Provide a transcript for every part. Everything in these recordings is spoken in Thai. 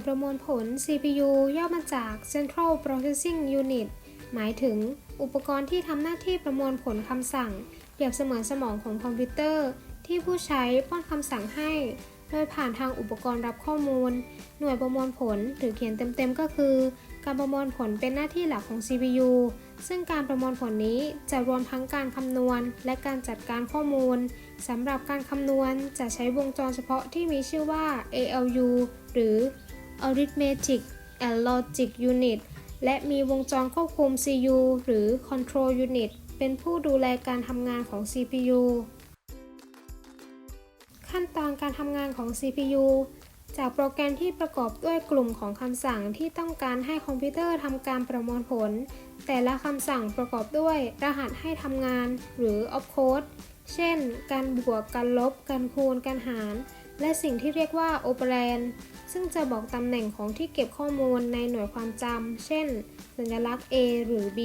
วยประมวลผล CPU ย่อมาจาก Central Processing Unit หมายถึงอุปกรณ์ที่ทำหน้าที่ประมวลผลคำสั่ง เปรียบเสมือนสมองของคอมพิวเตอร์ ที่ผู้ใช้ป้อนคำสั่งให้ โดยผ่านทางอุปกรณ์รับข้อมูล หน่วยประมวลผลหรือเขียนเต็มๆก็คือ การประมวลผลเป็นหน้าที่หลักของ CPU ซึ่งการประมวลผลนี้จะรวมทั้งการคำนวณ และการจัดการข้อมูลสำหรับการคำนวณจะใช้วงจรเฉพาะที่มีชื่อว่า ALU หรือ Arithmetic and Logic Unit และมีวงจรควบคุม CU หรือ Control Unit เป็นผู้ดูแลการทำงานของ CPU ขั้นตอนการทำงานของ CPU จากโปรแกรมที่ประกอบด้วยกลุ่มของคำสั่งที่ต้องการให้คอมพิวเตอร์ทำการประมวลผล แต่ละคำสั่งประกอบด้วยรหัสให้ทำงานหรือ opcode เช่น การบวก การลบ การคูณ การหาร และสิ่งที่เรียกว่า operand ซึ่งจะบอกตำแหน่งของที่เก็บข้อมูลในหน่วยความจำ เช่น สัญลักษณ์ A หรือ B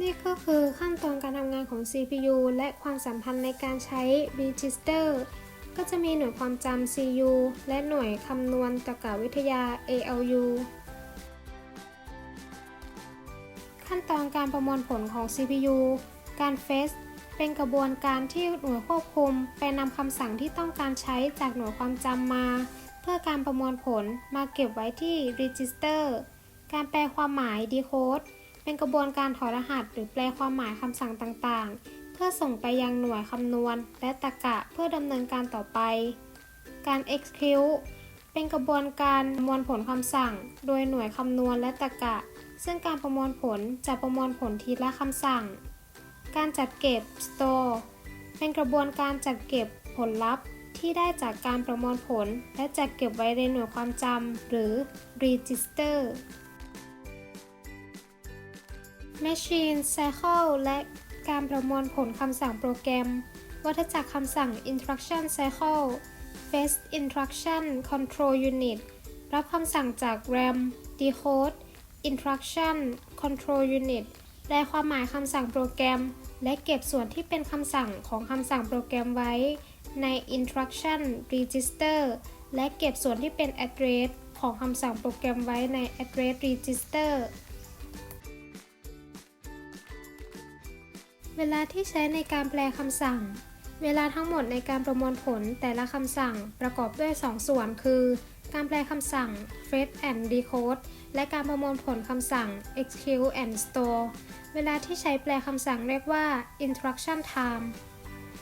นี่ก็คือขั้นตอนการทำงานของ CPU และความสัมพันธ์ในการใช้ register ก็จะมีหน่วยความจำ CU และหน่วยคำนวณตรรกะวิทยา ALU ขั้นตอนการประมวลผลของ CPU การ fetch เป็นกระบวนการที่หน่วยควบคุมไปนำคำสั่งที่ต้องการใช้จากหน่วยความจำมา เพื่อการประมวลผลมาเก็บไว้ที่ register การแปลความหมาย decode เป็นกระบวนการถอดรหัส หรือแปลความหมายคำสั่งต่างๆ เพื่อส่งไปยังหน่วยคำนวณ และตรรกะเพื่อดำเนินการต่อไป การ execute เป็นกระบวนการประมวลผลคำสั่ง โดยหน่วยคำนวณและตรรกะ ซึ่งการประมวลผลจะประมวลผลทีละคำสั่ง การจัดเก็บ store เป็นกระบวนการจัดเก็บผลลัพธ์ที่ได้จากการประมวลผล และจัดเก็บไว้ในหน่วยความจำหรือ register Machine Cycle และการประมวลผลคำสั่งโปรแกรม วัฏจักรคำสั่ง Instruction Cycle First Instruction Control Unit รับคำสั่งจาก RAM Decode Instruction Control Unit แปลความหมายคำสั่งโปรแกรม และเก็บส่วนที่เป็นคำสั่งของคำสั่งโปรแกรมไว้ใน Instruction Register และเก็บส่วนที่เป็น address ของคำสั่งโปรแกรมไว้ใน address register เวลาที่ใช้ในการแปลคำสั่ง เวลาทั้งหมดในการประมวลผลแต่ละคำสั่งประกอบด้วย 2 ส่วนคือ การแปลคำสั่ง fetch and decode และการประมวลผลคำสั่ง execute and store เวลาที่ใช้แปลคำสั่งเรียกว่า instruction time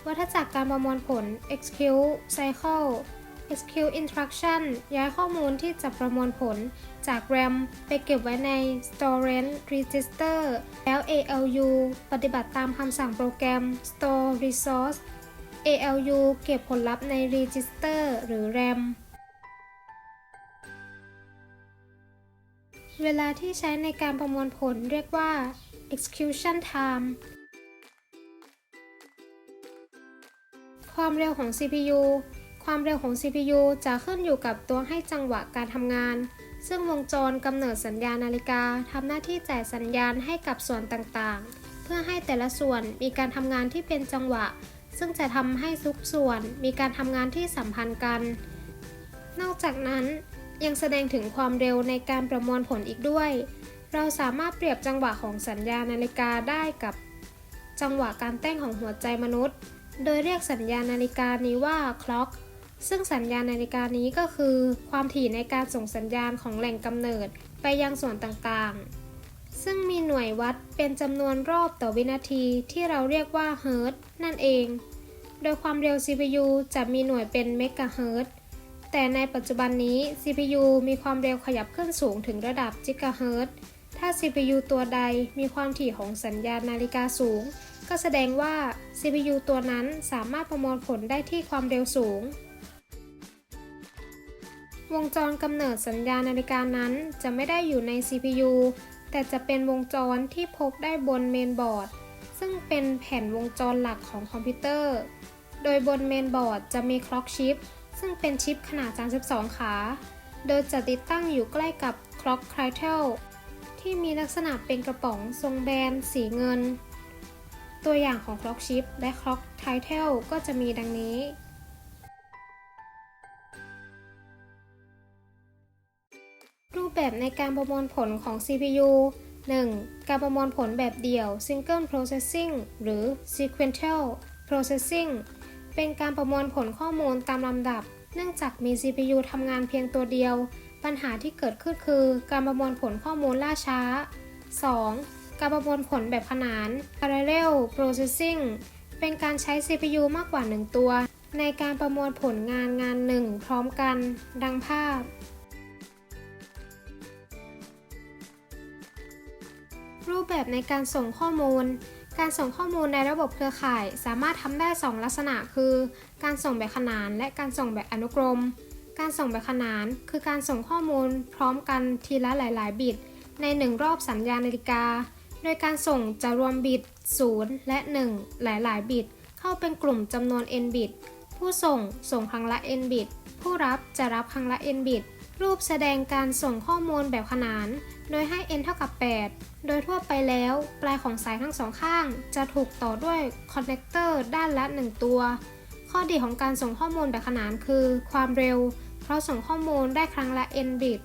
วัฏจักรการประมวลผล execute cycle execute instruction ย้ายข้อมูลที่จะประมวลผลจาก RAM ไปเก็บไว้ใน storage register แล้ว ALU ปฏิบัติตามคำสั่งโปรแกรม store resource ALU เก็บผลลัพธ์ใน register หรือ RAM เวลาที่ใช้ในการประมวลผลเรียกว่า execution time ความเร็วของ CPU ความเร็วของ CPU จะขึ้นอยู่กับตัวให้จังหวะการทำงาน ซึ่งวงจรกำเนิดสัญญาณนาฬิกาทำหน้าที่จ่ายสัญญาณให้กับส่วนต่างๆ เพื่อให้แต่ละส่วนมีการทำงานที่เป็นจังหวะ ซึ่งจะทำให้ทุกส่วนมีการทำงานที่สัมพันธ์กัน นอกจากนั้น ยังแสดงถึงความเร็วในการประมวลผลอีกด้วย เราสามารถเปรียบจังหวะของสัญญาณนาฬิกาได้กับ จังหวะการเต้นของหัวใจมนุษย์ โดยเรียกสัญญาณนาฬิกานี้ว่า clock ซึ่งสัญญาณนาฬิกานี้ก็คือ ความถี่ในการส่งสัญญาณของแหล่งกำเนิดไปยังส่วนต่างๆ ซึ่งมีหน่วยวัดเป็นจำนวนรอบต่อวินาทีที่เราเรียกว่าเฮิร์ต์นั่นเอง โดยความเร็ว CPU จะมีหน่วยเป็นเมกะเฮิร์ต แต่ในปัจจุบันนี้ CPU มีความเร็วขยับขึ้นสูงถึงระดับจิกะเฮิรตซ์ถ้า CPU ตัวใดมีความถี่ของสัญญาณนาฬิกาสูง ก็แสดงว่า CPU ตัวนั้นสามารถประมวลผลได้ที่ความเร็วสูง วงจรกำเนิดสัญญาณนาฬิกานั้นจะไม่ได้อยู่ใน CPU แต่จะเป็นวงจรที่พบได้บนเมนบอร์ด ซึ่งเป็นแผ่นวงจรหลักของคอมพิวเตอร์ โดยบนเมนบอร์ดจะมีคล็อกชิป ซึ่งเป็นชิปขนาด 32 ขา โดยจะติดตั้งอยู่ใกล้กับ Clock c r i t e l ที่มีลักษณะเป็นกระป๋องทรงแบนสีเงิน ตัวอย่างของ Clock Chip และ Clock title ก็จะมีดังนี้ รูปแบบในการประมวลผลของ CPU 1. การประมวลผลแบบเดี่ยว Single Processing หรือ Sequential Processing เป็นการประมวลผลข้อมูลตามลำดับ เนื่องจากมี CPU ทำงานเพียงตัวเดียว ปัญหาที่เกิดขึ้นคือ การประมวลผลข้อมูลล่าช้า 2. การประมวลผลแบบขนาน Parallel Processing เป็นการใช้ CPU มากกว่า 1 ตัว ในการประมวลผลงานงานหนึ่งพร้อมกัน ดังภาพ รูปแบบในการส่งข้อมูล การส่งข้อมูลในระบบเครือข่าย สามารถทำได้ 2 ลักษณะคือ การส่งแบบขนานและการส่งแบบอนุกรม การส่งแบบขนาน คือการส่งข้อมูลพร้อมกันทีละหลาย ๆ บิต ใน 1 รอบสัญญาณนาฬิกา โดยการส่งจะรวมบิต 0 และ 1 หลาย ๆ บิต เข้าเป็นกลุ่มจำนวน n บิต ผู้ส่งส่งครั้งละ n บิต ผู้รับจะรับครั้งละ n บิต รูปแสดงการส่งข้อมูลแบบขนาน โดยให้ n เท่ากับ 8 โดยทั่วไปแล้ว ปลายของสายทั้งสองข้าง จะถูกต่อด้วยคอนเนคเตอร์ด้านละ 1 ตัว ข้อดีของการส่งข้อมูลแบบขนานคือ ความเร็ว เพราะส่งข้อมูลได้ครั้งละ n บิต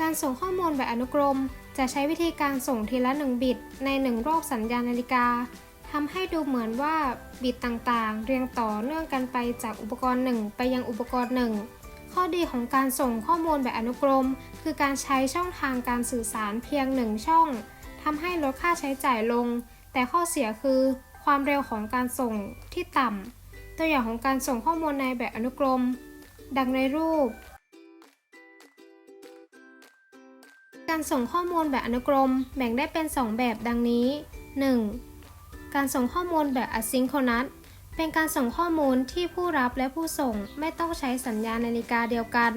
การส่งข้อมูลแบบอนุกรม จะใช้วิธีการส่งทีละ 1 บิตใน 1 รอบสัญญาณนาฬิกา ทำให้ดูเหมือนว่าบิตต่างๆ เรียงต่อเนื่องกันไปจากอุปกรณ์หนึ่งไปยังอุปกรณ์หนึ่งข้อดีของการส่งข้อมูลแบบอนุกรม คือการใช้ช่องทางการสื่อสารเพียงหนึ่งช่องทำให้ลดค่าใช้จ่ายลง แต่ข้อเสียคือ ความเร็วของการส่งที่ต่ำตัวอย่างของการส่งข้อมูลในแบบอนุกรม ดังในรูป การส่งข้อมูลแบบอนุกรมแบ่งได้เป็น 2 แบบดังนี้ 1. การส่งข้อมูลแบบ asynchronous เป็นการส่งข้อมูลที่ผู้รับและผู้ส่งไม่ต้องใช้สัญญาณนาฬิกาเดียวกัน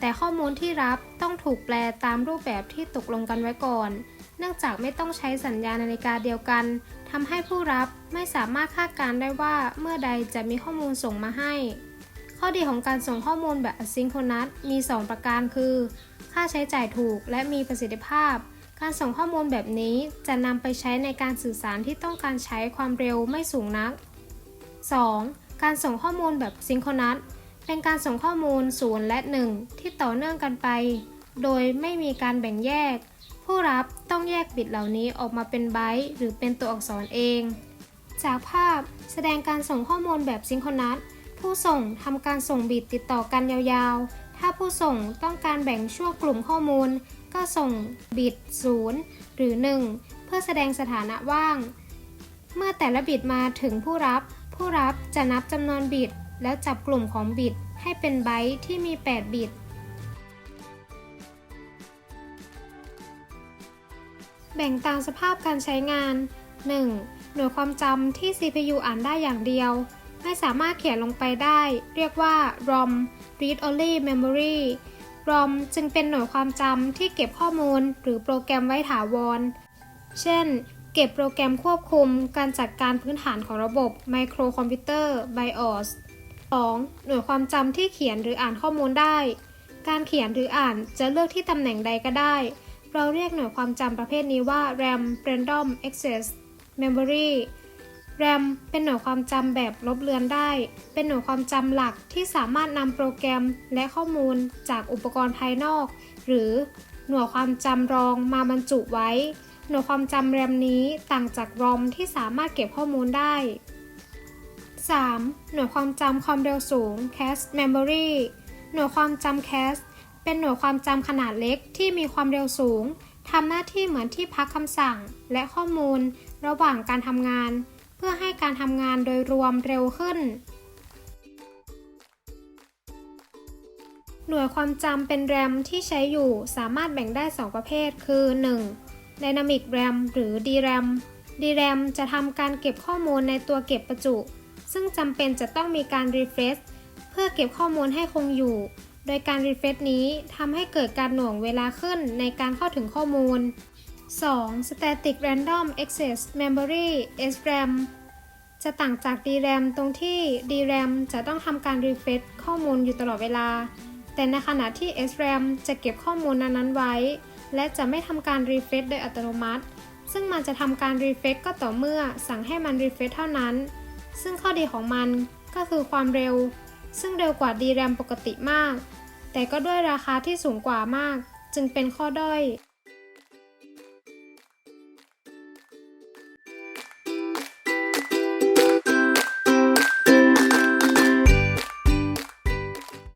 แต่ข้อมูลที่รับต้องถูกแปลตามรูปแบบที่ตกลงกันไว้ก่อน เนื่องจากไม่ต้องใช้สัญญาณนาฬิกาเดียวกันทำให้ผู้รับไม่สามารถคาดการได้ว่าเมื่อใดจะมีข้อมูลส่งมาให้ ข้อดีของการส่งข้อมูลแบบ asynchronous มี 2 ประการคือ ค่าใช้จ่ายถูกและมีประสิทธิภาพ การส่งข้อมูลแบบนี้จะนำไปใช้ในการสื่อสารที่ต้องการใช้ความเร็วไม่สูงนัก 2. การส่งข้อมูลแบบซิงโครนัสเป็นการส่งข้อมูล 0 และ 1 ที่ต่อเนื่องกันไป โดยไม่มีการแบ่งแยก ผู้รับต้องแยกบิตเหล่านี้ออกมาเป็นไบต์หรือเป็นตัวอักษรเอง จากภาพแสดงการส่งข้อมูลแบบซิงโครนัสผู้ส่งทำการส่งบิตติดต่อกันยาวๆ ถ้าผู้ส่งต้องการแบ่งช่วงกลุ่มข้อมูล ก็ส่งบิต 0 หรือ 1 เพื่อแสดงสถานะว่าง เมื่อแต่ละบิตมาถึงผู้รับ ผู้รับจะนับจำนวนบิต แล้วจับกลุ่มของบิตให้เป็นไบต์ที่มี 8 บิต แบ่งตามสภาพการใช้งาน 1. หน่วยความจำที่ CPU อ่านได้อย่างเดียว ไม่สามารถเขียนลงไปได้ เรียกว่า ROM Read Only Memory ROM จึงเป็นหน่วยความจำที่เก็บข้อมูลหรือโปรแกรมไว้ถาวร เช่น เก็บโปรแกรมควบคุมการจัดการพื้นฐานของระบบไมโครคอมพิวเตอร์ BIOS 2. หน่วยความจำที่เขียนหรืออ่านข้อมูลได้ การเขียนหรืออ่านจะเลือกที่ตำแหน่งใดก็ได้ เราเรียกหน่วยความจำประเภทนี้ว่า RAM Random Access Memory RAM เป็นหน่วยความจำแบบลบเลือนได้ เป็นหน่วยความจำหลักที่สามารถนำโปรแกรมและข้อมูลจากอุปกรณ์ภายนอก หรือหน่วยความจำรองมาบรรจุไว้ หน่วยความจำแรมนี้ต่างจาก ROM ที่สามารถเก็บข้อมูลได้ 3. หน่วยความจำความเร็วสูง Cache Memory หน่วยความจำ Cache เป็นหน่วยความจำขนาดเล็กที่มีความเร็วสูงทำหน้าที่เหมือนที่พักคำสั่งและข้อมูล ระหว่างการทำงาน พื่อให้การทำงานโดยรวมเร็วขึ้น หน่วยความจำเป็น RAM ที่ใช้อยู่สามารถแบ่งได้ 2 ประเภท คือ 1. Dynamic RAM หรือ DRAM DRAM จะทำการเก็บข้อมูลในตัวเก็บประจุ ซึ่งจำเป็นจะต้องมีการ refresh เพื่อเก็บข้อมูลให้คงอยู่ โดยการ refresh นี้ทำให้เกิดการหน่วงเวลาขึ้นในการเข้าถึงข้อมูล 2. Static Random Access Memory SRAM จะต่างจาก DRAM ตรงที่ DRAM จะต้องทำการ refresh ข้อมูลอยู่ตลอดเวลา แต่ในขณะที่ SRAM จะเก็บข้อมูลนั้นๆไว้ และจะไม่ทำการ refresh โดยอัตโนมัติ ซึ่งมันจะทำการ refresh ก็ต่อเมื่อสั่งให้มัน refresh เท่านั้น ซึ่งข้อดีของมันก็คือความเร็ว ซึ่งเร็วกว่า DRAM ปกติมาก แต่ก็ด้วยราคาที่สูงกว่ามาก จึงเป็นข้อด้อย